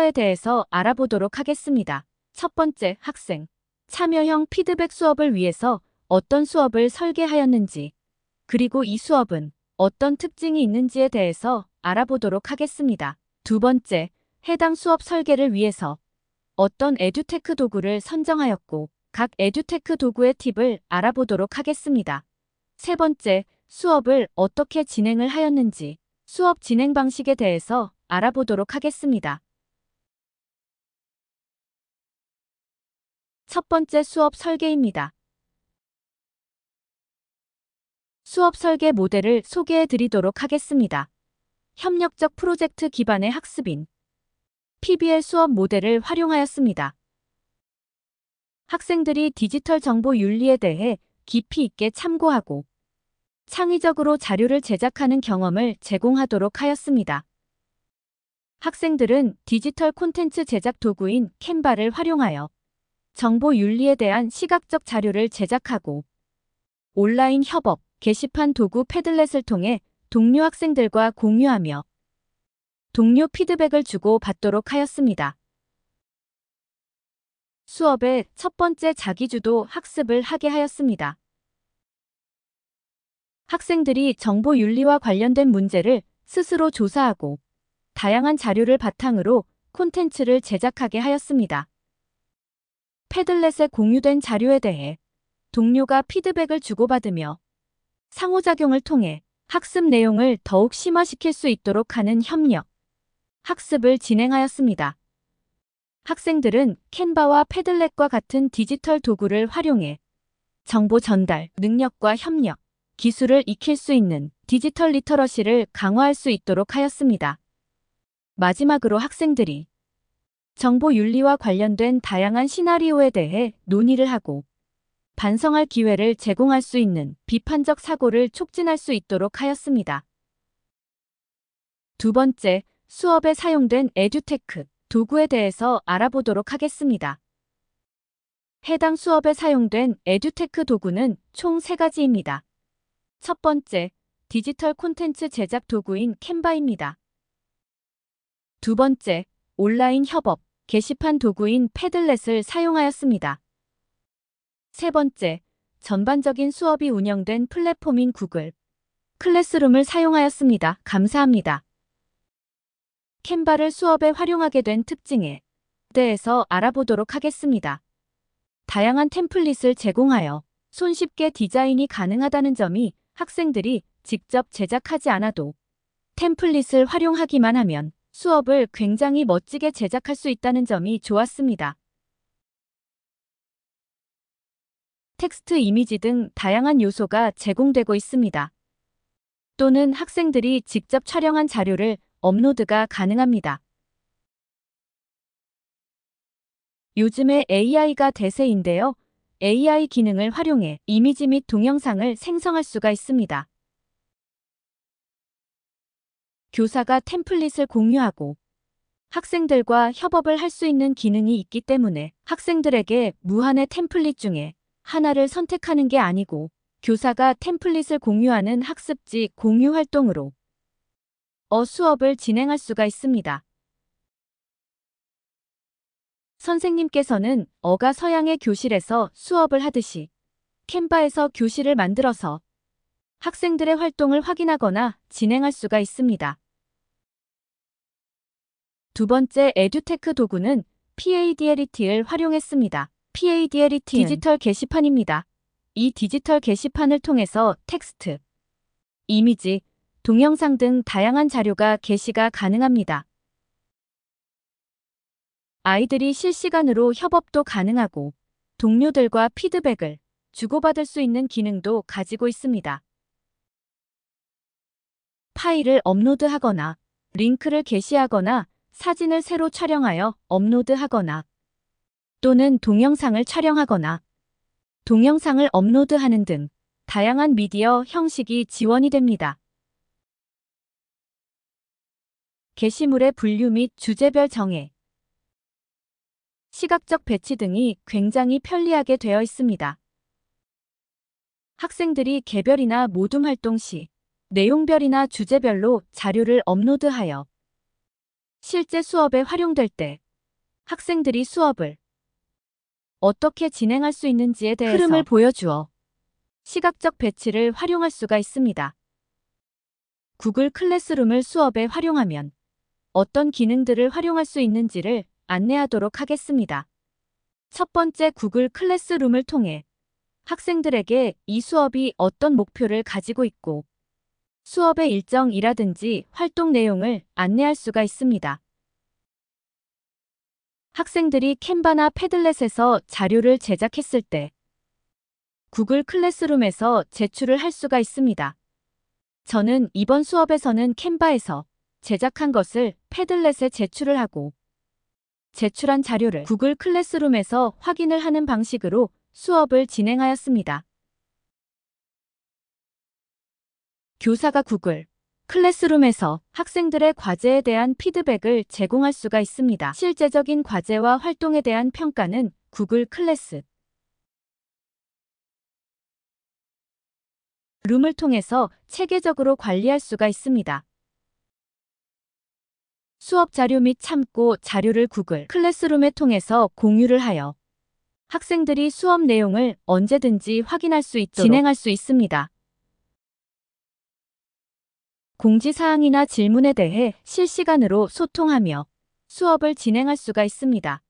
순서에 대해서 알아보도록 하겠습니다. 첫 번째, 학생. 참여형 피드백 수업을 위해서 어떤 수업을 설계하였는지, 그리고 이 수업은 어떤 특징이 있는지에 대해서 알아보도록 하겠습니다. 두 번째, 해당 수업 설계를 위해서 어떤 에듀테크 도구를 선정하였고, 각 에듀테크 도구의 팁을 알아보도록 하겠습니다. 세 번째, 수업을 어떻게 진행을 하였는지, 수업 진행 방식에 대해서 알아보도록 하겠습니다. 첫 번째 수업 설계입니다. 수업 설계 모델을 소개해 드리도록 하겠습니다. 협력적 프로젝트 기반의 학습인 PBL 수업 모델을 활용하였습니다. 학생들이 디지털 정보 윤리에 대해 깊이 있게 참고하고 창의적으로 자료를 제작하는 경험을 제공하도록 하였습니다. 학생들은 디지털 콘텐츠 제작 도구인 캔바를 활용하여 정보 윤리에 대한 시각적 자료를 제작하고 온라인 협업, 게시판 도구 패들렛을 통해 동료 학생들과 공유하며 동료 피드백을 주고 받도록 하였습니다. 수업의 첫 번째 자기주도 학습을 하게 하였습니다. 학생들이 정보 윤리와 관련된 문제를 스스로 조사하고 다양한 자료를 바탕으로 콘텐츠를 제작하게 하였습니다. 패들렛에 공유된 자료에 대해 동료가 피드백을 주고받으며 상호작용을 통해 학습 내용을 더욱 심화시킬 수 있도록 하는 협력, 학습을 진행하였습니다. 학생들은 캔바와 패들렛과 같은 디지털 도구를 활용해 정보 전달, 능력과 협력, 기술을 익힐 수 있는 디지털 리터러시를 강화할 수 있도록 하였습니다. 마지막으로 학생들이 정보 윤리와 관련된 다양한 시나리오에 대해 논의를 하고 반성할 기회를 제공할 수 있는 비판적 사고를 촉진할 수 있도록 하였습니다. 두 번째, 수업에 사용된 에듀테크 도구에 대해서 알아보도록 하겠습니다. 해당 수업에 사용된 에듀테크 도구는 총 3가지입니다. 첫 번째, 디지털 콘텐츠 제작 도구인 캔바입니다. 두 번째, 온라인 협업, 게시판 도구인 패들렛을 사용하였습니다. 세 번째, 전반적인 수업이 운영된 플랫폼인 구글 클래스룸을 사용하였습니다. 감사합니다. 캔바를 수업에 활용하게 된 특징에 대해서 알아보도록 하겠습니다. 다양한 템플릿을 제공하여 손쉽게 디자인이 가능하다는 점이 학생들이 직접 제작하지 않아도 템플릿을 활용하기만 하면 수업을 굉장히 멋지게 제작할 수 있다는 점이 좋았습니다. 텍스트 이미지 등 다양한 요소가 제공되고 있습니다. 또는 학생들이 직접 촬영한 자료를 업로드가 가능합니다. 요즘에 AI가 대세인데요. AI 기능을 활용해 이미지 및 동영상을 생성할 수가 있습니다. 교사가 템플릿을 공유하고 학생들과 협업을 할 수 있는 기능이 있기 때문에 학생들에게 무한의 템플릿 중에 하나를 선택하는 게 아니고 교사가 템플릿을 공유하는 학습지 공유 활동으로 어 수업을 진행할 수가 있습니다. 선생님께서는 어가 서양의 교실에서 수업을 하듯이 캔바에서 교실을 만들어서 학생들의 활동을 확인하거나 진행할 수가 있습니다. 두 번째 에듀테크 도구는 PADLET를 활용했습니다. PADLET는 디지털 게시판입니다. 이 디지털 게시판을 통해서 텍스트, 이미지, 동영상 등 다양한 자료가 게시가 가능합니다. 아이들이 실시간으로 협업도 가능하고 동료들과 피드백을 주고받을 수 있는 기능도 가지고 있습니다. 파일을 업로드하거나 링크를 게시하거나 사진을 새로 촬영하여 업로드하거나 또는 동영상을 촬영하거나 동영상을 업로드하는 등 다양한 미디어 형식이 지원이 됩니다. 게시물의 분류 및 주제별 정의, 시각적 배치 등이 굉장히 편리하게 되어 있습니다. 학생들이 개별이나 모둠 활동 시 내용별이나 주제별로 자료를 업로드하여 실제 수업에 활용될 때 학생들이 수업을 어떻게 진행할 수 있는지에 대해서 흐름을 보여주어 시각적 배치를 활용할 수가 있습니다. 구글 클래스룸을 수업에 활용하면 어떤 기능들을 활용할 수 있는지를 안내하도록 하겠습니다. 첫 번째 구글 클래스룸을 통해 학생들에게 이 수업이 어떤 목표를 가지고 있고 수업의 일정이라든지 활동 내용을 안내할 수가 있습니다. 학생들이 캔바나 패들렛에서 자료를 제작했을 때 구글 클래스룸에서 제출을 할 수가 있습니다. 저는 이번 수업에서는 캔바에서 제작한 것을 패들렛에 제출을 하고 제출한 자료를 구글 클래스룸에서 확인을 하는 방식으로 수업을 진행하였습니다. 교사가 구글 클래스룸에서 학생들의 과제에 대한 피드백을 제공할 수가 있습니다. 실제적인 과제와 활동에 대한 평가는 구글 클래스 룸을 통해서 체계적으로 관리할 수가 있습니다. 수업 자료 및 참고 자료를 구글 클래스룸에 통해서 공유를 하여 학생들이 수업 내용을 언제든지 확인할 수 있도록 진행할 수 있습니다. 공지사항이나 질문에 대해 실시간으로 소통하며 수업을 진행할 수가 있습니다.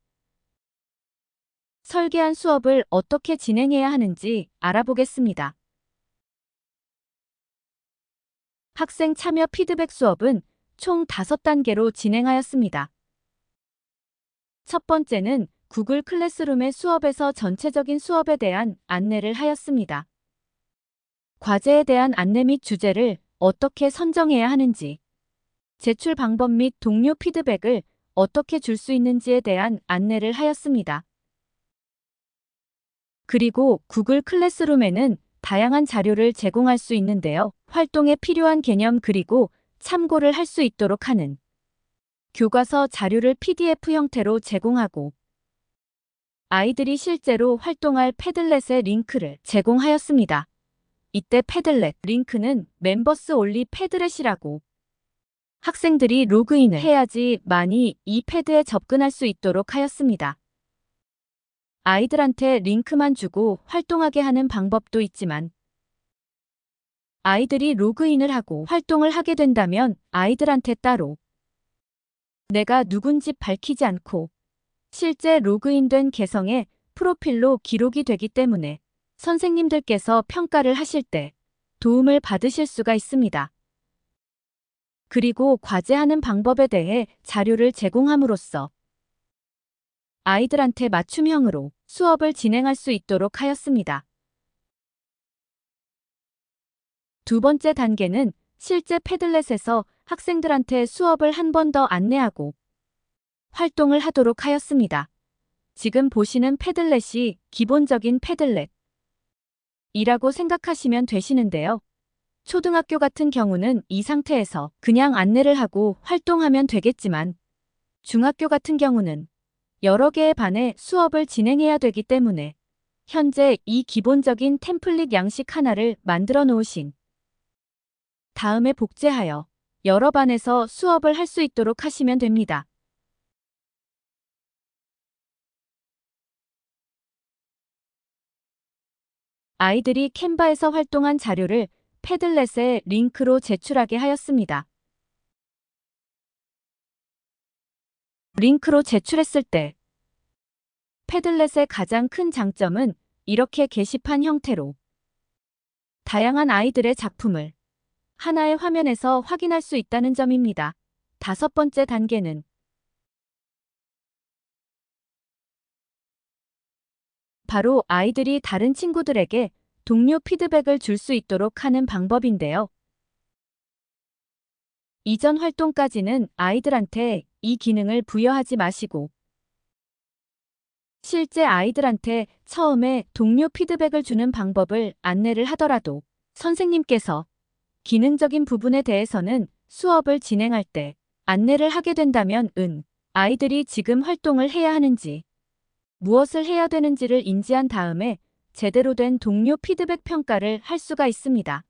설계한 수업을 어떻게 진행해야 하는지 알아보겠습니다. 학생 참여 피드백 수업은 총 5단계로 진행하였습니다. 첫 번째는 구글 클래스룸의 수업에서 전체적인 수업에 대한 안내를 하였습니다. 과제에 대한 안내 및 주제를 어떻게 선정해야 하는지, 제출 방법 및 동료 피드백을 어떻게 줄 수 있는지에 대한 안내를 하였습니다. 그리고 구글 클래스룸에는 다양한 자료를 제공할 수 있는데요. 활동에 필요한 개념 그리고 참고를 할 수 있도록 하는 교과서 자료를 PDF 형태로 제공하고 아이들이 실제로 활동할 패들렛의 링크를 제공하였습니다. 이때 패들렛 링크는 멤버스 올리 패드렛이라고 학생들이 로그인을 해야지 많이 이 패드에 접근할 수 있도록 하였습니다. 아이들한테 링크만 주고 활동하게 하는 방법도 있지만 아이들이 로그인을 하고 활동을 하게 된다면 아이들한테 따로 내가 누군지 밝히지 않고 실제 로그인된 개성의 프로필로 기록이 되기 때문에 선생님들께서 평가를 하실 때 도움을 받으실 수가 있습니다. 그리고 과제하는 방법에 대해 자료를 제공함으로써 아이들한테 맞춤형으로 수업을 진행할 수 있도록 하였습니다. 두 번째 단계는 실제 패들렛에서 학생들한테 수업을 한 번 더 안내하고 활동을 하도록 하였습니다. 지금 보시는 패들렛이 기본적인 패들렛 이라고 생각하시면 되시는데요. 초등학교 같은 경우는 이 상태에서 그냥 안내를 하고 활동하면 되겠지만 중학교 같은 경우는 여러 개의 반에 수업을 진행해야 되기 때문에 현재 이 기본적인 템플릿 양식 하나를 만들어 놓으신 다음에 복제하여 여러 반에서 수업을 할 수 있도록 하시면 됩니다. 아이들이 캔바에서 활동한 자료를 패들렛에 링크로 제출하게 하였습니다. 링크로 제출했을 때 패들렛의 가장 큰 장점은 이렇게 게시판 형태로 다양한 아이들의 작품을 하나의 화면에서 확인할 수 있다는 점입니다. 다섯 번째 단계는 바로 아이들이 다른 친구들에게 동료 피드백을 줄 수 있도록 하는 방법인데요. 이전 활동까지는 아이들한테 이 기능을 부여하지 마시고 실제 아이들한테 처음에 동료 피드백을 주는 방법을 안내를 하더라도 선생님께서 기능적인 부분에 대해서는 수업을 진행할 때 안내를 하게 된다면 은 아이들이 지금 활동을 해야 하는지 무엇을 해야 되는지를 인지한 다음에 제대로 된 동료 피드백 평가를 할 수가 있습니다.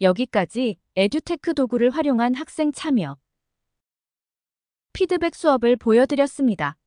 여기까지 에듀테크 도구를 활용한 학생 참여. 피드백 수업을 보여드렸습니다.